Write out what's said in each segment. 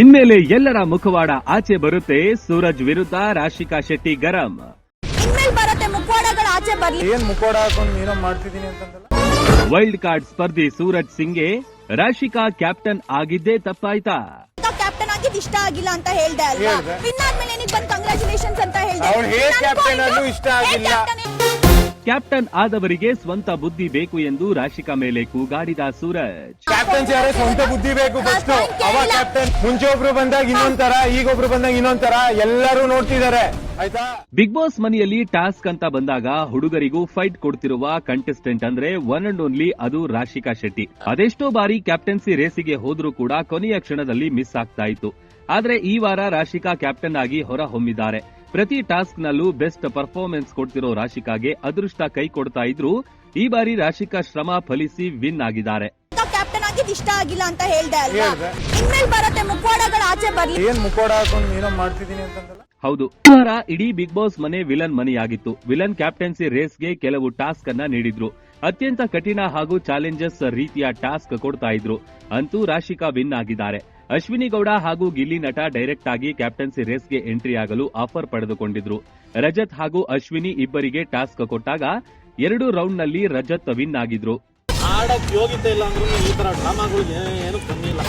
ಇನ್ಮೇಲೆ ಎಲ್ಲರ ಮುಖವಾಡ ಆಚೆ ಬರುತ್ತೆ. ಸೂರಜ್ ವಿರುದ್ಧ ರಾಶಿಕಾ ಶೆಟ್ಟಿ ಗರಂ. ಇನ್ಮೇಲೆ ಬರತ್ತೆ ಮುಖವಾಡಗಳು ಆಚೆ ಬರ್ಲಿ. ಏನ್ ಮುಖೋಡ ಹಾಕೊಂಡು ಏನೋ ಮಾಡ್ತಿದೀನಿ ಅಂತಂದಲ್ಲ? ವೈಲ್ಡ್ ಕಾರ್ಡ್ ಸ್ಪರ್ಧಿ ಸೂರಜ್ ಸಿಂಗ್ಗೆ ರಾಶಿಕಾ ಕ್ಯಾಪ್ಟನ್ ಆಗಿದ್ದೇ ತಪ್ಪಾಯ್ತಾ? ಕ್ಯಾಪ್ಟನ್ ಆಗಿದ್ ಇಷ್ಟ ಆಗಿಲ್ಲ ಅಂತ ಹೇಳ್ದೆ ಅಲ್ವಾ? ಹೇಳ್ದೆ. ವಿನ್ ಆದ್ಮೇಲೆ ನಿನಗೆ ಬಂದ್ ಕಂಗ್ರಾಚುಲೇಷನ್ಸ್ ಅಂತ ಹೇಳ್ದೆ. ಅವ್ಳು ಹೇಗ್ ಇಷ್ಟ ಆಗಿಲ್ಲ. ಕ್ಯಾಪ್ಟನ್ ಆದವರಿಗೆ ಸ್ವಂತ ಬುದ್ಧಿ ಬೇಕು ಎಂದು ರಾಶಿಕಾ ಮೇಲೆ ಕೂಗಾಡಿದ ಸೂರಜ್. ಕ್ಯಾಪ್ಟನ್ ಯಾರೇ ಸ್ವಂತ ಬುದ್ಧಿ ಬೇಕು ಫಸ್ಟ್ ಅವ ಕ್ಯಾಪ್ಟನ್. ಮುಂಚೆ ಒಬ್ರು ಬಂದಾಗ ಇನ್ನೊಂದ್ ತರ ಈಗ ಒಬ್ರು ಬಂದಾಗ ಇನ್ನೊಂದ್ ತರ ಎಲ್ಲರೂ ನೋಡ್ತಿದ್ದಾರೆ. ಆಯ್ತಾ? ಬಿಗ್ ಬಾಸ್ ಮನೆಯಲ್ಲಿ ಟಾಸ್ಕ್ ಅಂತ ಬಂದಾಗ ಹುಡುಗರಿಗೂ ಫೈಟ್ ಕೊಡ್ತಿರುವ ಕಂಟೆಸ್ಟೆಂಟ್ ಅಂದ್ರೆ ಒನ್ ಅಂಡ್ ಓನ್ಲಿ ಅದು ರಾಶಿಕಾ ಶೆಟ್ಟಿ. ಅದೆಷ್ಟೋ ಬಾರಿ ಕ್ಯಾಪ್ಟನ್ಸಿ ರೇಸಿಗೆ ಹೋದ್ರೂ ಕೂಡ ಕೊನೆಯ ಕ್ಷಣದಲ್ಲಿ ಮಿಸ್ ಆಗ್ತಾ ಇತ್ತು. ಆದ್ರೆ ಈ ವಾರ ರಾಶಿಕಾ ಕ್ಯಾಪ್ಟನ್ ಆಗಿ ಹೊರ ಹೊಮ್ಮಿದ್ದಾರೆ. ಪ್ರತಿ ಟಾಸ್ಕ್ ನಲ್ಲೂ ಬೆಸ್ಟ್ ಪರ್ಫಾರ್ಮೆನ್ಸ್ ಕೊಡ್ತಿರೋ ರಾಶಿಕಾಗೆ ಅದೃಷ್ಟ ಕೈ ಕೊಡ್ತಾ ಇದ್ರು ಈ ಬಾರಿ ರಾಶಿಕಾ ಶ್ರಮ ಫಲಿಸಿ ವಿನ್ ಆಗಿದ್ದಾರೆ. ಕ್ಯಾಪ್ಟನ್ ಆಗಿದ್ ಇಷ್ಟ ಆಗಿಲ್ಲ ಅಂತ ಹೇಳ್ದೆ ಅಲ್ವಾ? ಹೇಳ್ದೆ. ಇನ್ಮೇಲೆ ಬರತ್ತೆ ಮುಖವಾಡಗಳು ಆಚೆ ಬರ್ಲಿ. ಏನ್ ಮುಖವಾಡ ಹಾಕೊಂಡು ಏನೋ ಮಾಡ್ತಿದೀನಿ ಅಂತಂದಲ್ಲ? ಹೌದು. ಈ ವಾರ ಇಡೀ ಬಿಗ್ ಬಾಸ್ ಮನೆ ವಿಲನ್ ಮನೆಯಾಗಿತ್ತು. ವಿಲನ್ ಕ್ಯಾಪ್ಟನ್ಸಿ ರೇಸ್ಗೆ ಕೆಲವು ಟಾಸ್ಕ್ ಅನ್ನ ನೀಡಿದ್ರು. ಅತ್ಯಂತ ಕಠಿಣ ಹಾಗೂ ಚಾಲೆಂಜಸ್ ರೀತಿಯ ಟಾಸ್ಕ್ ಕೊಡ್ತಾ ಇದ್ರು. ಅಂತೂ ರಾಶಿಕಾ ವಿನ್ ಆಗಿದ್ದಾರೆ. ಅಶ್ವಿನಿ ಗೌಡ ಹಾಗೂ ಗಿಲ್ಲಿ ನಟ ಡೈರೆಕ್ಟ್ ಆಗಿ ಕ್ಯಾಪ್ಟನ್ಸಿ ರೇಸ್ಗೆ ಎಂಟ್ರಿ ಆಗಲು ಆಫರ್ ಪಡೆದುಕೊಂಡಿದ್ರು. ರಜತ್ ಹಾಗೂ ಅಶ್ವಿನಿ ಇಬ್ಬರಿಗೆ ಟಾಸ್ಕ್ ಕೊಟ್ಟಾಗ ಎರಡು ರೌಂಡ್ನಲ್ಲಿ ರಜತ್ ವಿನ್ ಆಗಿದ್ರು. ಆಡಕ್ ಯೋಗ್ಯತೆ ಇಲ್ಲ ಅಂದ್ರೂ ಈ ತರ ಡ್ರಾಮಾಗಳು ಏನು ಕಮ್ಮಿ ಇಲ್ಲ.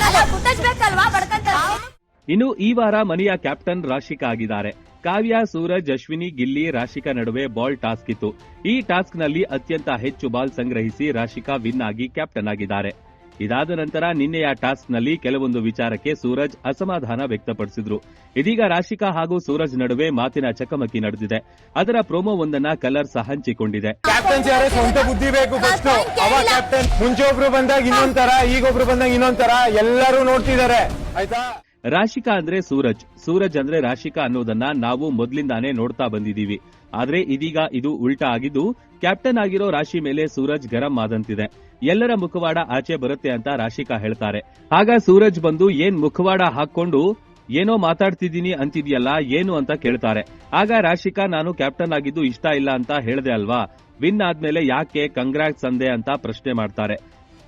ಇನ್ನು ಈ ವಾರ ಮನೆಯ ಕ್ಯಾಪ್ಟನ್ ರಾಶಿಕಾ ಆಗಿದ್ದಾರೆ. ಕಾವ್ಯ ಸೂರಜ್ ಅಶ್ವಿನಿ ಗಿಲ್ಲಿ ರಾಶಿಕಾ ನಡುವೆ ಬಾಲ್ ಟಾಸ್ಕ್ ಇತ್ತು. ಈ ಟಾಸ್ಕ್ನಲ್ಲಿ ಅತ್ಯಂತ ಹೆಚ್ಚು ಬಾಲ್ ಸಂಗ್ರಹಿಸಿ ರಾಶಿಕಾ ವಿನ್ ಆಗಿ ಕ್ಯಾಪ್ಟನ್ ಆಗಿದ್ದಾರೆ. ಇದಾದ ನಂತರ ನಿನ್ನೆಯ ಟಾಸ್ಕ್ನಲ್ಲಿ ಕೆಲವೊಂದು ವಿಚಾರಕ್ಕೆ ಸೂರಜ್ ಅಸಮಾಧಾನ ವ್ಯಕ್ತಪಡಿಸಿದ್ರು. ಇದೀಗ ರಾಶಿಕಾ ಹಾಗೂ ಸೂರಜ್ ನಡುವೆ ಮಾತಿನ ಚಕಮಕಿ ನಡೆದಿದೆ. ಅದರ ಪ್ರೋಮೋ ಒಂದನ್ನ ಕಲರ್ಸ್ ಹಂಚಿಕೊಂಡಿದೆ. ಕ್ಯಾಪ್ಟನ್ಸಿ ಯಾರೇ ಸ್ವಂತ ಬುದ್ಧಿ ಬೇಕು ಫಸ್ಟ್ ಅವ ಕ್ಯಾಪ್ಟನ್ ಮುಂಚೆ ಒಬ್ರು ಬಂದಾಗ ಇನ್ನೊಂದ್ ತರ ಈಗ ಒಬ್ರು ಬಂದಾಗ ಇನ್ನೊಂದ್ ತರ ಎಲ್ಲರೂ ನೋಡ್ತಿದ್ದಾರೆ. ಆಯ್ತಾ? ರಾಶಿಕಾ ಅಂದ್ರೆ ಸೂರಜ್. ಸೂರಜ್ ಅಂದ್ರೆ ರಾಶಿಕಾ ಅನ್ನೋದನ್ನ ನಾವು ಮೊದ್ಲಿಂದಾನೇ ನೋಡ್ತಾ ಬಂದಿದೀವಿ ಆದ್ರೆ ಇದೀಗ ಇದು ಉಲ್ಟಾ ಆಗಿದ್ದು ಕ್ಯಾಪ್ಟನ್ ಆಗಿರೋ ರಾಶಿ ಮೇಲೆ ಸೂರಜ್ ಗರಂ ಆದಂತಿದೆ. ಎಲ್ಲರ ಮುಖವಾಡ ಆಚೆ ಬರುತ್ತೆ ಅಂತ ರಾಶಿಕಾ ಹೇಳ್ತಾರೆ. ಆಗ ಸೂರಜ್ ಬಂದು, ಏನ್ ಮುಖವಾಡ ಹಾಕೊಂಡು ಏನೋ ಮಾತಾಡ್ತಿದ್ದೀನಿ ಅಂತಿದ್ಯಲ್ಲ, ಏನು ಅಂತ ಕೇಳ್ತಾರೆ. ಆಗ ರಾಶಿಕಾ, ನಾನು ಕ್ಯಾಪ್ಟನ್ ಆಗಿದ್ದು ಇಷ್ಟ ಇಲ್ಲ ಅಂತ ಹೇಳ್ದೆ ಅಲ್ವಾ? ವಿನ್ ಆದ್ಮೇಲೆ ಯಾಕೆ ಕಂಗ್ರಾಟ್ಸ್ ಸಂದೆ ಅಂತ ಪ್ರಶ್ನೆ ಮಾಡ್ತಾರೆ.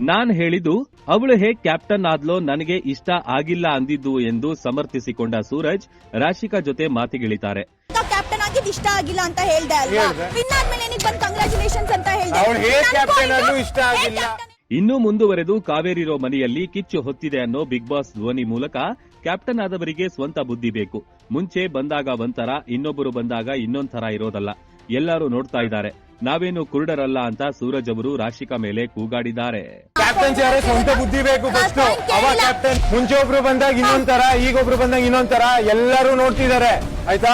ನಾನ್ ಹೇಳಿದ್ದು, ಅವಳು ಹೇಗ್ ಕ್ಯಾಪ್ಟನ್ ಆದ್ಲೋ ನನಗೆ ಇಷ್ಟ ಆಗಿಲ್ಲ ಅಂದಿದ್ದು ಎಂದು ಸಮರ್ಥಿಸಿಕೊಂಡ ಸೂರಜ್ ರಾಶಿಕಾ ಜೊತೆ ಮಾತಿಗಿಳಿತಾರೆ. ಕ್ಯಾಪ್ಟನ್ ಆಗಿದ್ ಇಷ್ಟ ಆಗಿಲ್ಲ ಅಂತ ಹೇಳ್ದೆ ಅಲ್ವಾ. ವಿನ್ ಆದ್ಮೇಲೆ ನಿನಗೆ ಬಂದ್ ಕಂಗ್ರಾಚುಲೇಷನ್ಸ್ ಅಂತ ಹೇಳ್ದೆ. ಅವ್ಳು ಹೇಗ್ ಕ್ಯಾಪ್ಟನ್ captain ಇಷ್ಟ ಆಗಿಲ್ಲ. ಇನ್ನೂ ಮುಂದುವರೆದು ಕಾವೇರಿರೋ ಮನೆಯಲ್ಲಿ ಕಿಚ್ಚು ಹೊತ್ತಿದೆ ಅನ್ನೋ ಬಿಗ್ ಬಾಸ್ ಧ್ವನಿ ಮೂಲಕ ಕ್ಯಾಪ್ಟನ್ ಆದವರಿಗೆ ಸ್ವಂತ ಬುದ್ಧಿ ಬೇಕು. ಮುಂಚೆ ಬಂದಾಗ ಒಂಥರ ಇನ್ನೊಬ್ಬರು ಬಂದಾಗ ಇನ್ನೊಂದ್ ತರ ಇರೋದಲ್ಲ. ಎಲ್ಲರೂ ನೋಡ್ತಾ ಇದ್ದಾರೆ. ನಾವೇನು ಕುರುಡರಲ್ಲ ಅಂತ ಸೂರಜ್ ಅವರು ರಾಶಿಕಾ ಮೇಲೆ ಕೂಗಾಡಿದ್ದಾರೆ. ಕ್ಯಾಪ್ಟನ್ಸಿ ಸ್ವಂತ ಬುದ್ಧಿ ಬೇಕು ಫಸ್ಟ್ ಅವ ಕ್ಯಾಪ್ಟನ್ ಮುಂಚೆ ಒಬ್ರು ಬಂದಾಗ ಇನ್ನೊಂದ್ ತರ ಈಗ ಒಬ್ರು ಬಂದಾಗ ಇನ್ನೊಂದ್ ತರ ಎಲ್ಲರೂ ನೋಡ್ತಿದ್ದಾರೆ. ಆಯ್ತಾ?